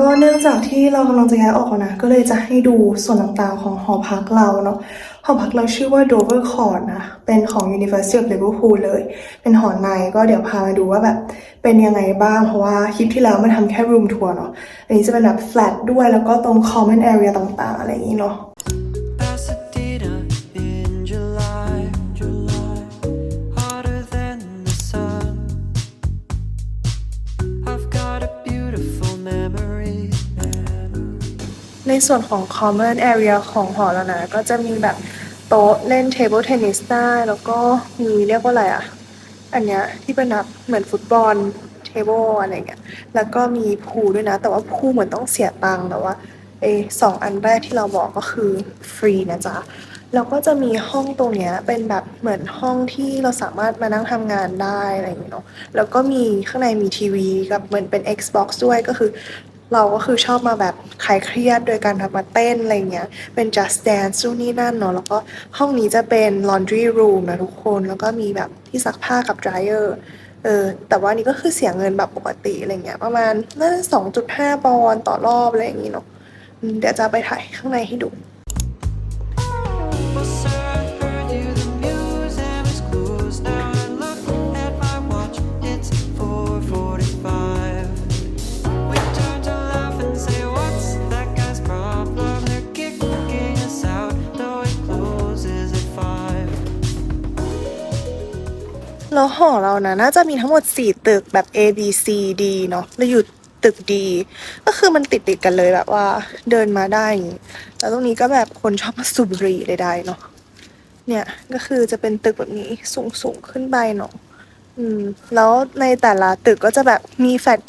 ก็เนื่องจากที่เรากำลังจะย้ายออกนะ ก็เลยจะให้ดูส่วนต่างๆของหอพักเราเนาะ หอพักเราชื่อว่า Dover Court นะ เป็นของ University of Liverpool เลย เป็นหอในก็เดี๋ยวพามาดูว่าแบบเป็นยังไงบ้าง เพราะว่าคลิปที่แล้วมันทำแค่ room tour เนาะ อันนี้จะเป็นแบบ flat ด้วยแล้วก็ตรง common area ต่างๆ อะไรอย่างนี้เนาะ got a beautiful memory. ในส่วนของ common area ของหอแล้วนะ ก็จะมีแบบโต๊ะเล่น table tennis ได้ แล้วก็มีเรียกว่าอะไรอะอันเนี้ยที่เป็นแบบเหมือนฟุตบอล table อะไรเงี้ย แล้วก็มีพูลด้วยนะ แต่ว่าพูลเหมือนต้องเสียตังค์แต่ว่าไอสองอันแรกที่เราบอกก็คือฟรีนะจ๊ะแล้วก็จะมีห้องตรงเนี้ยเป็นแบบเหมือนห้องที่เราสามารถมานั่งทำงานได้อะไรอย่างเงี้ยเนาะแล้วก็มีข้างในมีทีวีกับเหมือนเป็น Xbox ด้วยก็คือ เราก็คือชอบมาแบบคลายเครียดโดยการทำมาเต้นอะไรเงี้ย เป็น just dance นู่นนี่นั่นเนาะ แล้วก็ห้องนี้จะเป็น laundry room นะทุกคน แล้วก็มีแบบที่ซักผ้ากับ dryer เออ แต่ว่านี่ก็คือเสียเงินแบบปกติอะไรเงี้ย ประมาณน่าจะสองจุดห้าปอนต่อรอบอะไรอย่างงี้เนาะ เดี๋ยวจะไปถ่ายข้างในให้ดู แล้วหอเรานะน่าจะมีทั้งหมด 4 ตึกแบบ A B C D เนาะแล้วอยู่ตึก D ก็คือมันติดติดกันเลยแบบว่าเดินมาได้อย่างงี้แล้วตรงนี้ก็แบบคนชอบมาสูบบุหรี่ใดๆเนาะเนี่ยก็คือจะเป็นตึกแบบนี้สูงสูงๆขึ้นไปเนาะอืม แล้วในแต่ละตึกก็จะแบบมีแฟลต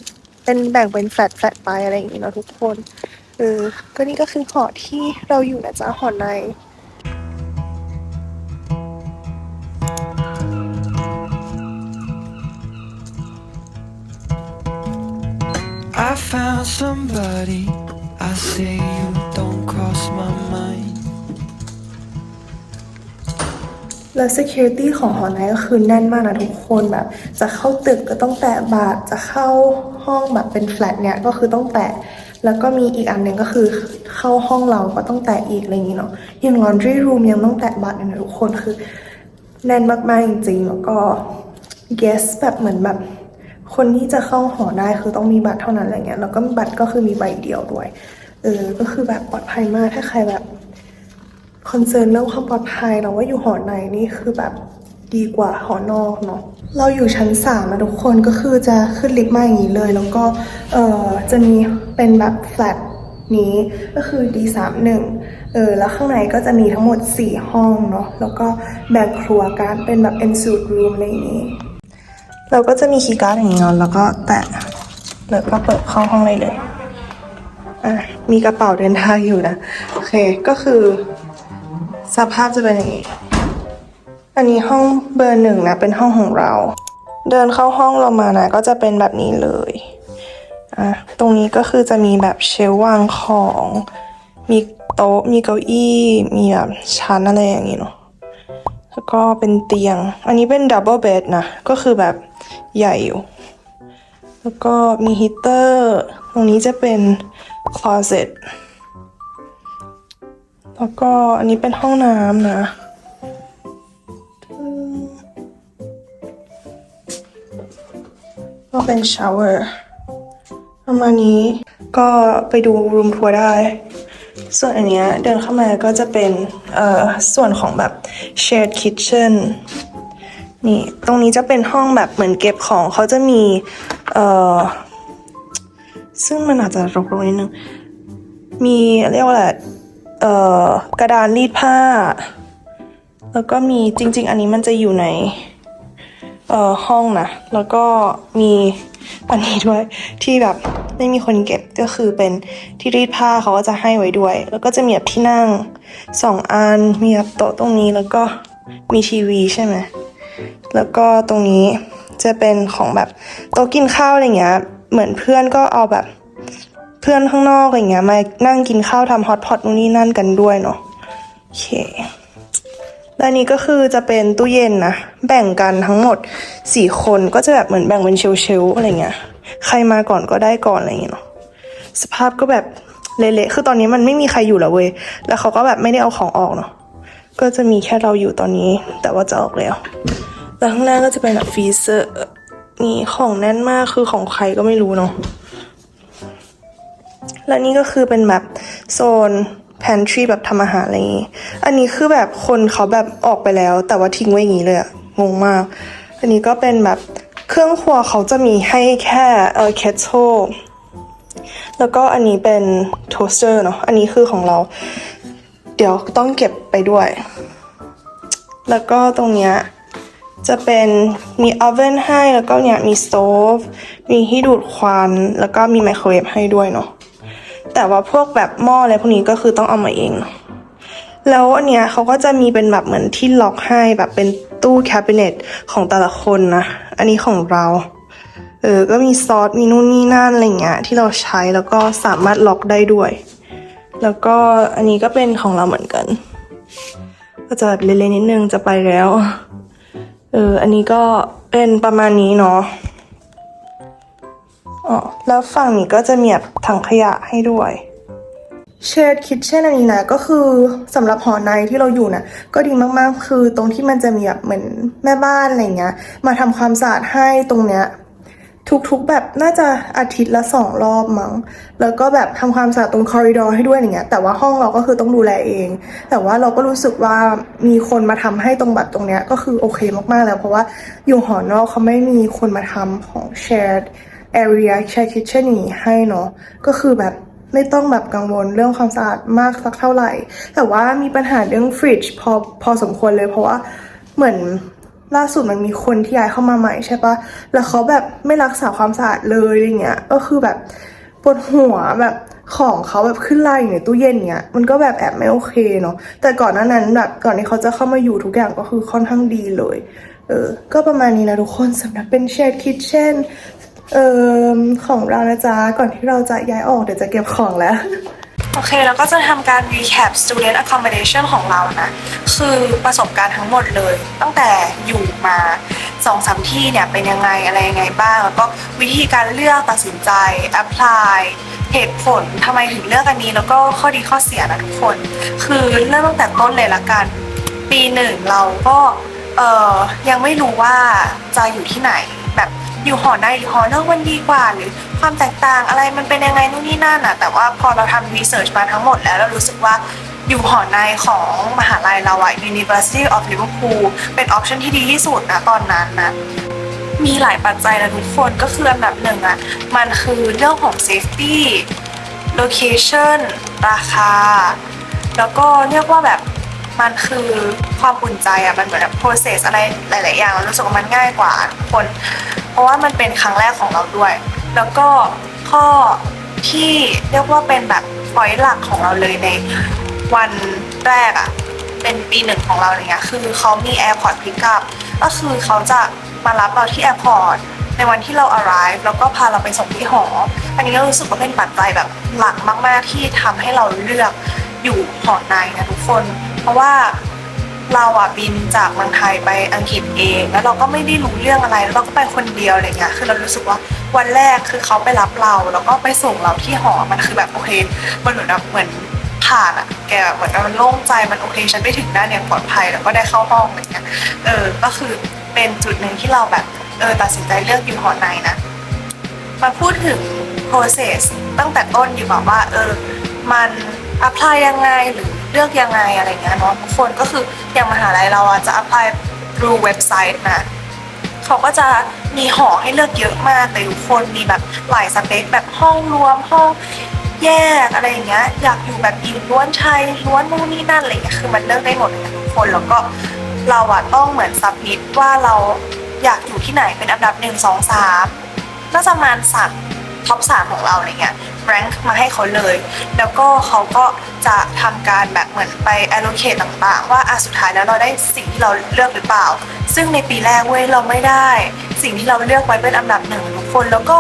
เป็นแบ่งเป็นแฟลตแฟลตไปอะไรอย่างงี้เนาะทุกคนเออก็นี่ก็คือหอที่เราอยู่นะจ๊ะหอใน I found somebody. I say you don't cross my mind. แล้ว security ของหอในก็คือแน่นมากนะทุกคนแบบ จะเข้าตึกก็ต้องแตะบัตรจะเข้าห้องแบบเป็นแฟลตเนี่ยก็คือต้องแตะแล้วก็มีอีกอันหนึ่งก็คือเข้าห้องเราก็ต้องแตะอีกอะไรอย่างนี้เนาะอย่าง laundry room ยังต้องแตะบัตรนะทุกคนคือแน่นมากๆจริงๆแล้วก็ guest แบบเหมือนแบบ คนที่จะเข้าหอได้คือต้องมีบัตรเท่านั้นอะไรเงี้ยแล้วก็บัตรก็คือมีใบเดียวด้วยเออก็คือแบบปลอดภัยมากถ้าใครแบบคอนเซิร์นเรื่องความปลอดภัยเราว่าอยู่หอในนี่คือแบบดีกว่าหอนอกเนาะเราอยู่ชั้นสามนะทุกคนก็คือจะขึ้นลิฟต์มาอย่างนี้เลย แล้วก็เออจะมีเป็นแบบแฟลตนี้ก็คือ D31 เออแล้วข้างในก็จะมีทั้งหมด 4 ห้องเนาะแล้วก็แบ่งครัวกันเป็นแบบ en suite room อะไรอย่างนี้ เราก็จะมีคีย์การ์ดอย่างนี้เนาะแล้วก็แตะแล้วก็เปิดเข้าห้องได้เลยอะมีกระเป๋าเดินทางอยู่นะโอเคก็คือ สภาพจะเป็นอย่างนี้ อันนี้ห้องเบอร์หนึ่งนะเป็นห้องของเรา เดินเข้าห้องเรามานะก็จะเป็นแบบนี้เลยอะตรงนี้ก็คือจะมีแบบเชลวางของมีโต๊ะมีเก้าอี้มีแบบชั้นอะไรอย่างนี้เนาะแล้วก็เป็นเตียง อันนี้เป็นดับเบิลเบดนะก็คือแบบ ใหญ่อยู่ แล้วก็มีฮีเตอร์ ตรงนี้จะเป็นคลอเซ็ตแล้วก็อันนี้เป็นห้องน้ำนะก็เป็นชาวเวอร์ประมาณนี้ก็ไปดูรูมทัวร์ได้ ส่วนอันเนี้ยเดินเข้ามาก็จะเป็น เอ่อ ส่วนของแบบ shared kitchen นี่ ตรงนี้จะเป็นห้องแบบเหมือนเก็บของเขาจะมี เอ่อ ซึ่งมันอาจจะรกๆนิดนึง มีเรียกว่าอะไร เอ่อ กระดานรีดผ้า แล้วก็มีจริง ๆ อันนี้มันจะอยู่ใน เอ่อ ห้องนะ แล้วก็มีอันนี้ด้วยที่แบบไม่มีคนเก็บก็คือเป็นที่รีดผ้าเขาก็จะให้ไว้ด้วย แล้วก็จะมีแบบที่นั่งสองอันมีแบบโต๊ะตรงนี้แล้วก็มีทีวีใช่ไหม แล้วก็ตรงนี้จะเป็นของแบบโต๊ะกินข้าวอะไรเงี้ย เหมือนเพื่อนก็เอาแบบเพื่อนข้างนอกอะไรเงี้ยมานั่งกินข้าวทำฮอตพอตนู่นนี่นั่นกันด้วยเนาะโอเคและนี้ก็คือจะเป็นตู้เย็นนะ แบ่งกันทั้งหมดสี่คนก็จะแบบเหมือนแบ่งเป็นเชลฟ์ๆอะไรเงี้ย ใครมาก่อนก็ได้ก่อนอะไรเงี้ยเนาะสภาพก็แบบเละๆคือตอนนี้มันไม่มีใครอยู่แล้วเว้ยแล้วเขาก็แบบไม่ได้เอาของออกเนาะก็จะมีแค่เราอยู่ตอนนี้ แต่ว่าจะออกแล้ว แล้วข้างหน้าก็จะเป็นแบบฟรีเซอร์นี่ของแน่นมากคือของใครก็ไม่รู้เนาะและนี่ก็คือเป็นแบบโซน pantry แบบทำอาหารอะไรอย่างงี้ อันนี้คือแบบคนเขาแบบออกไปแล้ว แต่ว่าทิ้งไว้อย่างนี้เลยอะงงมาก อันนี้ก็เป็นแบบเครื่องครัวเขาจะมีให้แค่เออ kettle แล้วก็อันนี้เป็นโทสเตอร์เนาะ อันนี้คือของเรา เดี๋ยวต้องเก็บไปด้วย แล้วก็ตรงเนี้ย จะเป็นมีอ v เวนให้แล้วก็เนี่ยมีสโตฟมีที่ดูดควัน แล้วก็มีไมโครเวฟให้ด้วยเนาะแต่ว่าพวกแบบหม้ออะไรพวกนี้ก็คือต้องเอามาเองเนาะแล้วอันเนี้ยเขาก็จะมีเป็นแบบเหมือนที่ล็อกให้แบบเป็นตู้แคบิเนตของแต่ละคนนะ อันนี้ของเรา เออ ก็มีซอสมีนู่นนี่นั่นอะไรเงี้ยที่เราใช้แล้วก็สามารถล็อกได้ด้วย แล้วก็อันนี้ก็เป็นของเราเหมือนกัน ก็จะแบบเละๆนิดนึงจะไปแล้ว เออ อันนี้ก็เป็นประมาณนี้เนาะอ๋อแล้วฝั่งนี้ก็จะมีแบบถังขยะให้ด้วย เชดคิดเช่นอันนี้นะก็คือสำหรับหอในที่เราอยู่นะก็ดีมากๆ คือตรงที่มันจะมีแบบเหมือนแม่บ้านอะไรเงี้ย มาทำความสะอาดให้ตรงเนี้ย ทุกๆแบบน่าจะอาทิตย์ละสองรอบมั้ง แล้วก็แบบทำความสะอาดตรงคอริดอร์ให้ด้วยอย่างเงี้ย แต่ว่าห้องเราก็คือต้องดูแลเอง แต่ว่าเราก็รู้สึกว่ามีคนมาทำให้ตรงบบตรตรงเนี้ยก็คือโอเคมากๆแล้ว เพราะว่าอยู่หอนอกเขาไม่มีคนมาทำของ shared area shared kitchen อย่างงี้ให้เนาะ ก็คือแบบไม่ต้องแบบกังวลเรื่องความสะอาดมากสักเท่าไหร่ แต่ว่ามีปัญหาเรื่องฟริดจ์พอพอสมควรเลยเพราะว่าเหมือน ล่าสุดมันมีคนที่ย้ายเข้ามาใหม่ใช่ปะแล้วเขาแบบไม่รักษาความสะอาดเลยอะไรเงี้ย ก็คือแบบปวดหัวแบบของเขาแบบขึ้นไลายอยู่ในตู้เย็นเงี้ย มันก็แบบแอบไม่โอเคเนาะ แต่ก่อนหน้านั้นแบบก่อนที่เขาจะเข้ามาอยู่ทุกอย่างก็คือค่อนข้างดีเลย เออ ก็ประมาณนี้นะทุกคนสำหรับเป็น shared kitchen เอ่อของเรานะจ๊ะ ก่อนที่เราจะย้ายออกเดี๋ยวจะเก็บของแล้ว โอเคแล้วก็จะทำการ recap student accommodation ของเรานะ คือประสบการณ์ทั้งหมดเลย ตั้งแต่อยู่มาสองสามที่เนี่ยเป็นยังไงอะไรยังไงบ้าง แล้วก็วิธีการเลือกตัดสินใจ apply เหตุผลทำไมถึงเลือกอันนี้ แล้วก็ข้อดีข้อเสียนะทุกคน คือเริ่มตั้งแต่ต้นเลยละกัน ปีหนึ่งเราก็เออยังไม่รู้ว่าจะอยู่ที่ไหน แบบอยู่หอในหรือหอนอกมันดีกว่าหรือ ความแตกต่างอะไรมันเป็นยังไงนู่นนี่นั่นอะแต่ว่าพอเราทำรีเสิร์ชมาทั้งหมดแล้วเรารู้สึกว่าอยู่หอในของมหาลัยเราอะ University of Liverpool เป็นออปชันที่ดีที่สุดนะตอนนั้นนะมีหลายปัจจัยนะทุกคนก็คืออันดับหนึ่งอะมันคือเรื่องของ safety location ราคา แล้วก็เรียกว่าแบบมันคือความอุ่นใจอะมันเหมือนแบบ process อะไรหลาย ๆ อย่างเรารู้สึกว่ามันง่ายกว่าคน เพราะว่ามันเป็นครั้งแรกของเราด้วย แล้วก็ข้อที่เรียกว่าเป็นแบบ point หลักของเราเลยในวันแรกอะเป็นปีหนึ่งของเราอย่างเงี้ยคือเขามี airport pickup ก็คือเขาจะมารับเราที่ airport ในวันที่เรา arrive แล้วก็พาเราไปส่งที่หอ อันนี้ก็รู้สึกว่าเป็นปัจจัยแบบหลักมาก ๆ ที่ทำให้เราเลือกอยู่หอในนะทุกคน เพราะว่า เราอะบินจากเมืองไทยไปอังกฤษเอง แล้วเราก็ไม่ได้รู้เรื่องอะไรแล้วเราก็ไปคนเดียวอะไรเงี้ยคือเรารู้สึกว่าวันแรกคือเขาไปรับเราแล้วก็ไปส่งเราที่หอมันคือแบบโอเคมันเหมือนแบบเหมือนผ่านอะแกแบบเหมือนกับมันโล่งใจมันโอเคฉันไปถึงได้เนี่ยปลอดภัยแล้วก็ได้เข้าห้องอะไรเงี้ยเออก็คือเป็นจุดหนึ่งที่เราแบบเออตัดสินใจเลือกอยู่หอในนะมาพูดถึง process ตั้งแต่ต้นดีกว่าว่าเออมัน apply ยังไงหรือ เลือกยังไงอะไรเงี้ยเนาะทุกคนก็คืออย่างมหาลัยเราอะจะ apply through เว็บไซต์นะเขาก็จะมีหอให้เลือกเยอะมากแต่ทุกคนมีแบบหลายสเปคแบบห้องรวมห้องแยกอะไรอย่างเงี้ยอยากอยู่แบบหญิงล้วนชายล้วนนู่นนี่นั่นอะไรเงี้ยคือมันเลือกได้หมดเลยทุกคนแล้วก็เราอะต้องเหมือนสับมิดว่าเราอยากอยู่ที่ไหนเป็นอันดับหนึ่งสองสามน่าจะประมาณสาม ท็อปสามของเราอะไรเงี้ยแรงมาให้เขาเลย แล้วก็เขาก็จะทำการแบบเหมือนไป allocate ต่างๆ ว่าอะสุดท้ายแล้วเราได้สิ่งที่เราเลือกหรือเปล่า ซึ่งในปีแรกเว้ยเราไม่ได้ สิ่งที่เราเลือกไว้เป็นอันดับหนึ่งทุกคนแล้วก็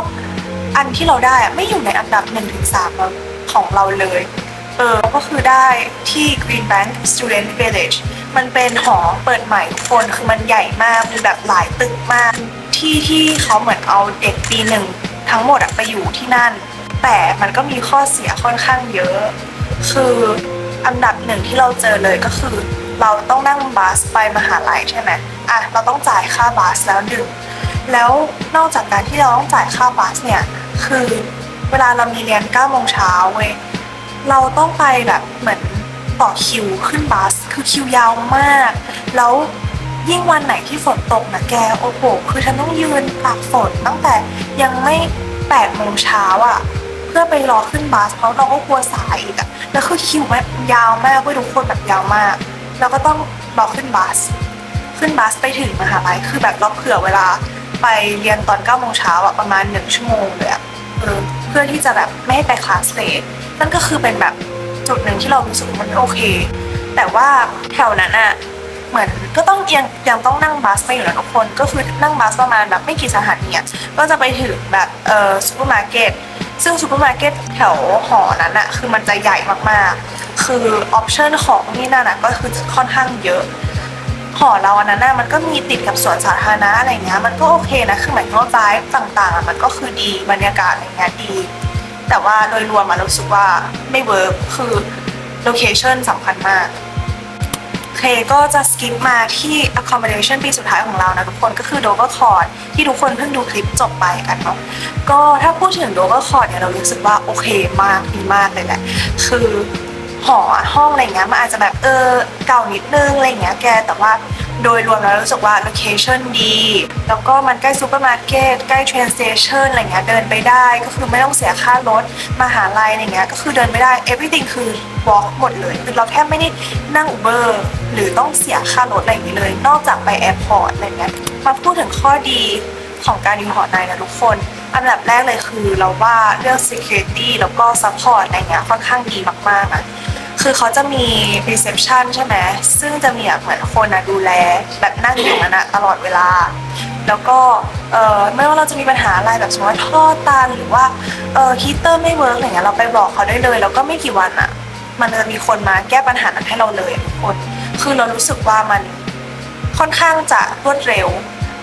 อันที่เราได้อะไม่อยู่ในอันดับหนึ่งถึงสามของเราเลยเออก็คือได้ที่ Green Bank Student Village มันเป็นหอเปิดใหม่ทุกคนคือมันใหญ่มากมีแบบหลายตึกมากที่ที่เขาเหมือนเอาเด็กปีหนึ่ง ทั้งหมดอะไปอยู่ที่นั่น แต่มันก็มีข้อเสียค่อนข้างเยอะ คืออันดับหนึ่งที่เราเจอเลยก็คือ เราต้องนั่งบัสไปมหาลัยใช่ไหมอะเราต้องจ่ายค่าบัสแล้วหนึ่งแล้วนอกจากการที่เราต้องจ่ายค่าบัสเนี่ยคือเวลาเรามีเรียน9โมงเช้าเว้ยเราต้องไปแบบเหมือนต่อคิวขึ้นบัส คือคิวยาวมาก แล้ว ยิ่งวันไหนที่ฝนตกนะแกโอ้โห คือฉันต้องยืนตากฝนตั้งแต่ยังไม่8โมงเช้าอะ่ะ เพื่อไปรอขึ้นบัสเพราะเราก็กลัวสายอีกอะแล้วคือคิวมันยาวมากเว้ยทุกคนแบบยาวมาก แล้วก็ต้องรอขึ้นบัส ขึ้นบัสไปถึงมหาลัยคือแบบเราเผื่อเวลาไปเรียนตอน9โมงเช้าอะประมาณ1ชั่วโมงเลยอะเออเพื่อที่จะแบบไม่ให้ไปคลาสเลทนั่นก็คือเป็นแบบจุดหนึ่งที่เรารู้สึกมันโอเค แต่ว่าแถวนั้นอะ เหมือนก็ต้องยังยังต้องนั่งบัสไปอยู่นะทุกคน ก็คือนั่งบัสประมาณแบบไม่กี่สถานีอะก็จะไปถึงแบบเออซูเปอร์มาร์เก็ตซึ่งซูเปอร์มาร์เก็ตแถวหอนั้นอะคือมันจะใหญ่มากๆ คือออปชันของที่นั่นอะก็คือค่อนข้างเยอะ หอเราอันนั้นน่ะมันก็มีติดกับสวนสาธารณะอะไรเงี้ย มันก็โอเคนะ คือหมายถึงว่าไฟ์ต่างๆ มันก็คือดีบรรยากาศอะไรเงี้ยดี แต่ว่าโดยรวมอะเรารู้สึกว่าไม่เวิร์กคือโลเคชั่นสำคัญมาก เคก็จะสกิปมาที่ accommodation ปีสุดท้ายของเรานะทุกคนก็คือ Dover Court ที่ทุกคนเพิ่งดูคลิปจบไปกันเนาะก็ถ้าพูดถึง Dover Court เนี่ยเรารู้สึกว่าโอเคมากดีมากเลยแหละ คือหอห้องอะไรเงี้ยมันอาจจะแบบเออเก่านิดนึงอะไรเงี้ยแกแต่ว่า โดยรวมแล้วรู้สึกว่า location ดี แล้วก็มันใกล้ซูเปอร์มาร์เก็ตใกล้ train station อะไรเงี้ยเดินไปได้ ก็คือไม่ต้องเสียค่ารถมหาลัยอะไรเงี้ยก็คือเดินไปได้ everything คือ walk หมดเลยคือเราแทบไม่ได้นั่ง Uber หรือต้องเสียค่ารถอะไรอย่างนี้เลย นอกจากไปแอร์พอร์ตอะไรเงี้ยมาพูดถึงข้อดีของการอยู่หอในนะทุกคน อันดับแรกเลยคือเราว่าเรื่อง security แล้วก็ support อะไรเงี้ยค่อนข้างดีมากๆอะ คือเขาจะมี reception ใช่ไหมซึ่งจะมีแบบเหมือนคนอะดูแล แบบนั่งอยู่นั่นอะตลอดเวลา แล้วก็เอ่อไม่ว่าเราจะมีปัญหาอะไรแบบสมมติว่าท่อตันหรือว่าเอ่อฮีเตอร์ไม่เวิร์กอะไรเงี้ยเราไปบอกเขาได้เลย แล้วก็ไม่กี่วันอะ มันจะมีคนมาแก้ปัญหานั้นให้เราเลยทุกคนคือเรารู้สึกว่ามันค่อนข้างจะรวดเร็ว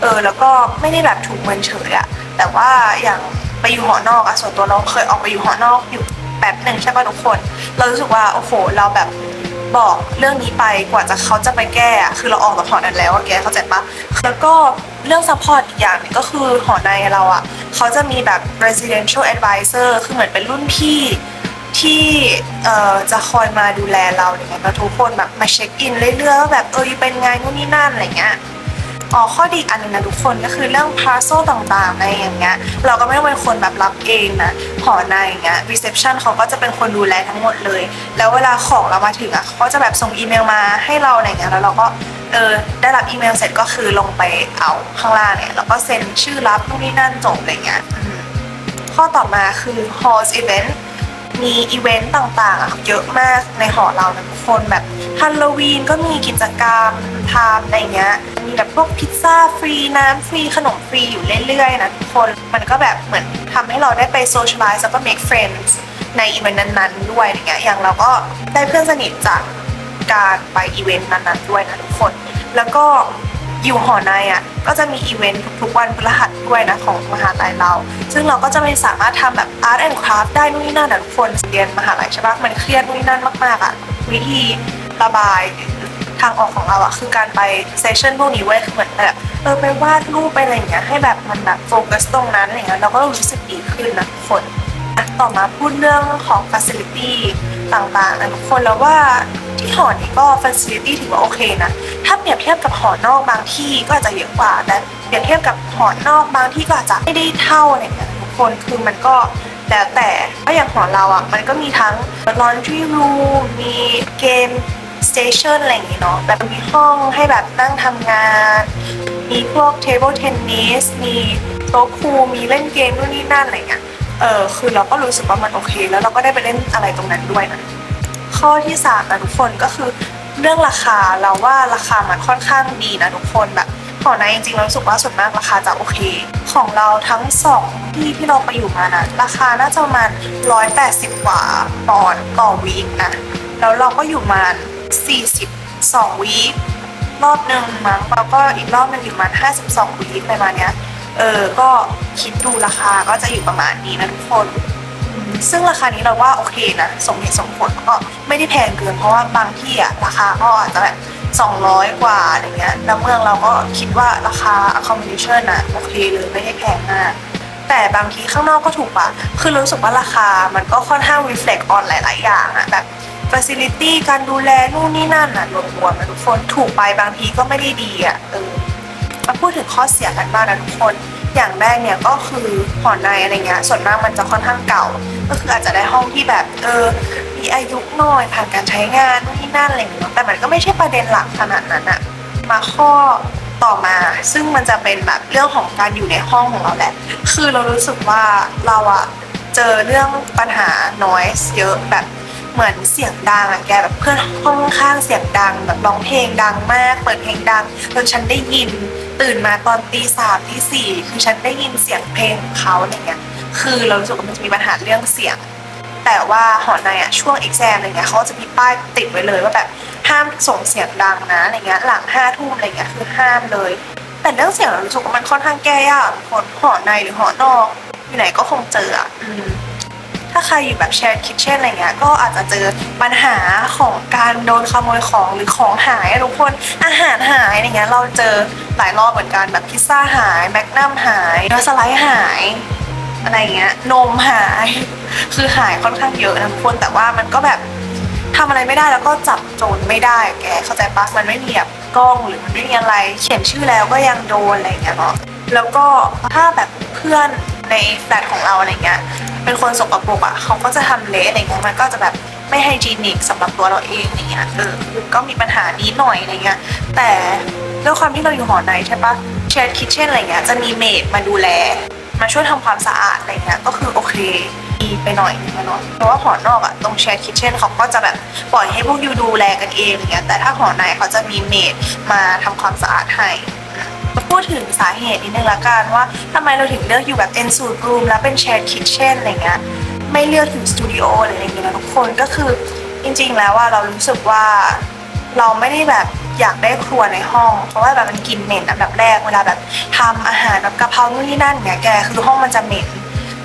เออแล้วก็ไม่ได้แบบถูกเมินเฉยอะแต่ว่าอย่างไปอยู่หอนอกอะส่วนตัวเราเคยออกไปอยู่หอนอกอยู่ แบบหนึ่งใช่ป่ะทุกคน เรารู้สึกว่าโอ้โหเราแบบบอกเรื่องนี้ไปกว่าจะเขาจะไปแก้อะคือเราออกจากหอนั้นแล้วแกเข้าใจปะแล้วก็เรื่อง support อีกอย่างนึงก็คือหอในเราอะเขาจะมีแบบ residential advisor คือเหมือนเป็นรุ่นพี่ที่จะคอยมาดูแลเราอย่างเงี้ยทุกคนแบบมาเช็คอินเรื่อยๆว่าแบบเอออยู่เป็นไงนู่นนี่นั่นอะไรเงี้ย อ๋อข้อดีอีกอันหนึงนะทุกคนก็คือเรื่อง parcel ต่างๆอะไรอย่างเงี้ยเราก็ไม่ต้องเป็นคนแบบรับเองนะหอในอย่างเงี้ย reception เขาก็จะเป็นคนดูแลทั้งหมดเลย แล้วเวลาของเรามาถึงอะเขาก็จะแบบส่งอีเมลมาให้เราอะไรอย่างเงี้ยแล้วเราก็เออได้รับอีเมลเสร็จก็คือลงไปเอาข้างล่างเนี่ยแล้วก็เซ็นชื่อรับนู่นนี่นั่นจบอะไรเงี้ยอืมข้อต่อมาคือ hall event มีอีเวนต์ต่างๆ เยอะมากในหอเรานะทุกคนแบบฮัลโลวีนก็มีกิจกรรมทำอะไรเงี้ย มีแบบพวกพิซซ่าฟรีน้ำฟรีขนมฟรีอยู่เรื่อยๆนะทุกคน มันก็แบบเหมือนทำให้เราได้ไปโซเชียลไลซ์แล้วก็ make friends ในอีเวนต์นั้นๆ ด้วยอย่างเงี้ย อย่างเราก็ได้เพื่อนสนิทจากการไปอีเวนต์นั้นๆด้วยนะทุกคน แล้วก็ อยู่หอในอะก็จะมีอีเวนต์ทุกๆวันพฤหัสด้วยนะของมหาลัยเรา ซึ่งเราก็จะไม่สามารถทำแบบ art and craft ได้นู่นนี่นั่นนะทุกคนเรียนมหาลัยใช่ปะมันเครียดนู่นนี่นั่นมากๆอะวิธีระบายทางออกของเราอะคือการไปเซสชั่นพวกนี้เว้ยคือเหมือนแบบเออไปวาดรูปไปอะไรอย่างเงี้ยให้แบบมันแบบโฟกัสตรงนั้นอะไรเงี้ยเราก็รู้สึกดีขึ้นนะทุกคนต่อมาพูดเรื่องของ facility ต่างๆนะทุกคนแล้วว่า ที่หอนี้ก็ facility ถือว่าโอเคนะ ถ้าเปรียบเทียบกับหอนอกบางที่ก็อาจจะเยอะกว่า แต่เปรียบเทียบกับหอนอกบางที่ก็อาจจะไม่ได้เท่าอะไรเงี้ยทุกคนคือมันก็แล้วแต่ก็อย่างหอเราอะ มันก็มีทั้ง laundry room มีเกม station อะไรอย่างงี้เนาะแบบมีห้องให้แบบนั่งทำงาน มีพวก table tennis มีโต๊ะพูมีเล่นเกมนู่นนี่นั่นอะไรเงี้ยเออคือเราก็รู้สึกว่ามันโอเค แล้วเราก็ได้ไปเล่นอะไรตรงนั้นด้วยนะ ข้อที่สามนะทุกคนก็คือเรื่องราคาเราว่าราคามันค่อนข้างดีนะทุกคนแบบหอในจริงๆเรารู้สึกว่าส่วนมากราคาจะโอเค ของเราทั้งสองที่ที่เราไปอยู่มานะราคาน่าจะประมาณ180กว่าปอนด์ต่อวีคนะแล้วเราก็อยู่มา42วีครอบหนึ่งมั้งแล้วก็อีกรอบหนึงอยู่ประมาณ52วีคประมาณเนี้ยเออก็คิดดูราคาก็จะอยู่ประมาณนี้นะทุกคน ซึ่งราคานี้เราว่าโอเคนะสมเหตุสมผลก็ไม่ได้แพงเกินเพราะว่าบางที่อะราคาก็อาจจะแบบ200 กว่าอะไรเงี้ยแล้วเมืองเราก็คิดว่าราคา accommodation อะโอเคเลยไม่ได้แพงมากแต่บางทีข้างนอกก็ถูกปะคือรู้สึกว่าราคามันก็ค่อนข้าง reflect on หลาย ๆ อย่างอะแบบ facility การดูแลนู่นนี่นั่นอะรวมๆนะทุกคนถูกไปบางทีก็ไม่ได้ดีอะเออมาพูดถึงข้อเสียกันบ้างนะทุกคน อย่างแรกเนี่ยก็คือหอในอะไรเงี้ยส่วนมากมันจะค่อนข้างเก่า ก็คืออาจจะได้ห้องที่แบบเออมีอายุน่อยผ่านการใช้งานนู่นนี่นั่นอะไรอย่าเงี้ยเนอะแต่มันก็ไม่ใช่ประเด็นหลักขนาดนั้นอะมาข้อต่อมาซึ่งมันจะเป็นแบบเรื่องของการอยู่ในห้องของเราแหละ คือเรารู้สึกว่าเราอะเจอเรื่องปัญหา noise เยอะแบบเหมือนเสียงดังอะแกแบบเพื่อนห้องข้างเสียงดังแบบร้องเพลงดังมาก เปิดเพลงดังจนฉันได้ยิน ตื่นมาตอนตีสามตีสี่คือฉันได้ยินเสียงเพลงของเขาอะไรเงี้ยคือเรารู้สึกว่ามันจะมีปัญหาเรื่องเสียง แต่ว่าหอในอะช่วง exam อะไรเงี้ยเขาก็จะมีป้ายติดไว้เลยว่าแบบห้ามส่งเสียงดังนะอะไรเงี้ยหลังห้าทุ่มอะไรเงี้ยคือห้ามเลย แต่เรื่องเสียงเรารู้สึกว่ามันค่อนข้างแก้ยากคนหอในหรือหอนอกอยู่ไหนก็คงเจออะอืม ถ้าใครอยู่แบบแชร์คิทเช่นอะไรเงี้ยก็อาจจะเจอปัญหาของการโดนขโมยของหรือของหายอะทุกคนอาหารหายอะไรเงี้ยเราเจอหลายรอบเหมือนกันแบบพิซซ่าหายแมกนัมหายเนื้อสไลด์หายอะไรเงี้ยนมหายคือหายค่อนข้างเยอะนะทุกคนแต่ว่ามันก็แบบทำอะไรไม่ได้แล้วก็จับโจรไม่ได้แกเข้าใจปะมันไม่มีแบบกล้องหรือมันไม่มีอะไร เขียนชื่อแล้วก็ยังโดนอะไรเงี้ยเนาะแล้วก็ถ้าแบบเพื่อนในแฟลตของเราอะไรเงี้ย เป็นคนสกปรกอะเขาก็จะทำเละอะไรเงี้ยมันก็จะแบบไม่ไฮจีนิกสำหรับตัวเราเองอะไรเงี้ยเออก็มีปัญหานี้หน่อยอะไรเงี้ยแต่ด้วยความที่เราอยู่หอในใช่ปะแชร์คิทเช่นอะไรเงี้ยจะมีเมดมาดูแล มาช่วยทำความสะอาดอะไรเงี้ยก็คือโอเคดีไปหน่อยนึงอะเนาะเพราะว่าหอนอกอะตรงแชร์คิทเช่นเขาก็จะแบบปล่อยให้พวกยูดูแลกันเองอะไรเงี้ยแต่ถ้าหอในเขาจะมีเมดมาทำความสะอาดให้ มาพูดถึงสาเหตุนิดนึงละกันว่าทำไมเราถึงเลือกอยู่แบบเป็นสูตรรูมแล้วเป็นแชร์คิทเช่นอะไรเงี้ยไม่เลือกถึงสตูดิโอหรืออะไรเงี้ยนะทุกคนก็คือจริง ๆ แล้วว่าเรารู้สึกว่าเราไม่ได้แบบอยากได้ครัวในห้อง เพราะว่าแบบมันกลิ่นเหม็นอันดับแรกเวลาแบบทำอาหารแบบกะเพรานู่นนี่นั่นเนี่ยแกคือห้องมันจะเหม็น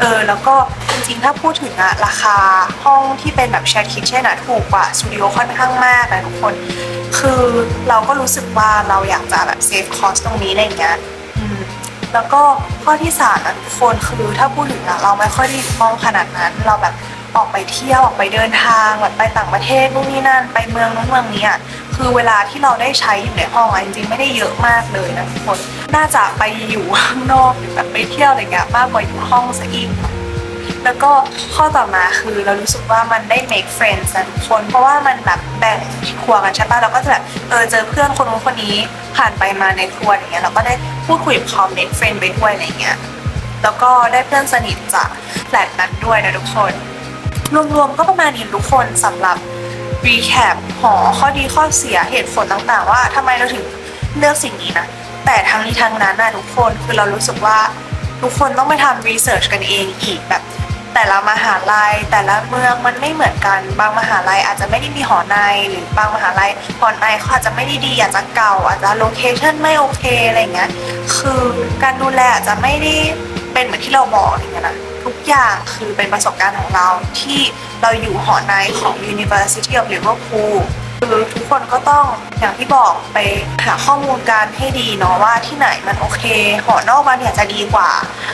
เออแล้วก็จริงๆ ถ้าพูดถึงอะราคาห้องที่เป็นแบบแชร์คิทเช่นอะถูกกว่าสตูดิโอค่อนข้างมากนะทุกคน คือเราก็รู้สึกว่าเราอยากจะแบบเซฟคอสตรงนี้อะไรเงี้ยอืมแล้วก็ข้อที่สามนะทุกคนคือถ้าพูดถึงอะเราไม่ค่อยได้มองขนาดนั้น เราแบบออกไปเที่ยวออกไปเดินทางแบบไปต่างประเทศนู่นนี่นั่นไปเมืองนู้นเมืองนี้อะ คือเวลาที่เราได้ใช้อยู่ในห้องอะจริงๆไม่ได้เยอะมากเลยนะทุกคนน่าจะไปอยู่ข้างนอกหรือแบบไปเที่ยวอะไรเงี้ยมากกว่าอยู่ห้องซะอีกแล้วก็ข้อต่อมาคือเรารู้สึกว่ามันได้ make friends นะทุกคน เพราะว่ามันแบบแบ่งครัวกันใช่ปะเราก็จะแบบเออเจอเพื่อนคนนู้นคนนี้ผ่านไปมาในครัวอย่างเงี้ยเราก็ได้พูดคุยกับเขา make friend ไปด้วยอะไรเงี้ยแล้วก็ได้เพื่อนสนิทจากแฟลตนั้นด้วยนะทุกคน รวมๆก็ประมาณนี้ทุกคนสำหรับ recap หอข้อดีข้อเสียเหตุผลต่างๆ ว่าทำไมเราถึงเลือกสิ่งนี้นะ แต่ทั้งนี้ทั้งนั้นนะทุกคนคือเรารู้สึกว่าทุกคนต้องไปทำ research กันเองอีกแบบ แต่ละมหาลัยแต่ละเมืองมันไม่เหมือนกัน บางมหาลัยอาจจะไม่ได้มีหอในหรือบางมหาลัยหอในเขาอาจจะไม่ได้ดีอาจจะเก่า อาจจะโลเคชันไม่โอเคอะไรเงี้ยคือการดูแลอาจจะไม่ได้เป็นเหมือนที่เราบอกอะไรเงี้ยนะทุกอย่างคือเป็นประสบการณ์ของเราที่ เราอยู่หอในของ University of Liverpool คือทุกคนก็ต้องอย่างที่บอกไปหาข้อมูลกันให้ดีเนาะว่าที่ไหนมันโอเค หอนอกมันเนี่ยจะดีกว่า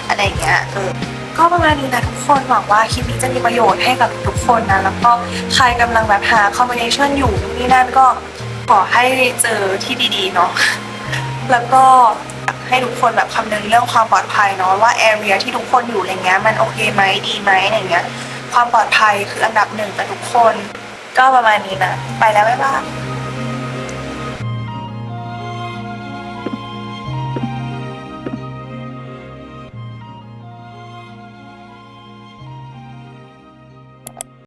อะไรเงี้ยเออก็ประมาณนี้นะทุกคนหวังว่าคลิปนี้จะมีประโยชน์ให้กับทุกคนนะ แล้วก็ใครกำลังแบบหาคอมบิเนชันอยู่นี่นั่นก็ขอให้เจอที่ดีๆเนาะแล้วก็ให้ทุกคนแบบคำนึงเรื่องความปลอดภัยเนาะว่าแอเรียที่ทุกคนอยู่อะไรเงี้ยมันโอเคไหมดีไหมอะไรเงี้ย ความปลอดภัยคืออันดับหนึ่งกับทุกคน ก็ประมาณนี้นะ ไปแล้วบ๊ายบาย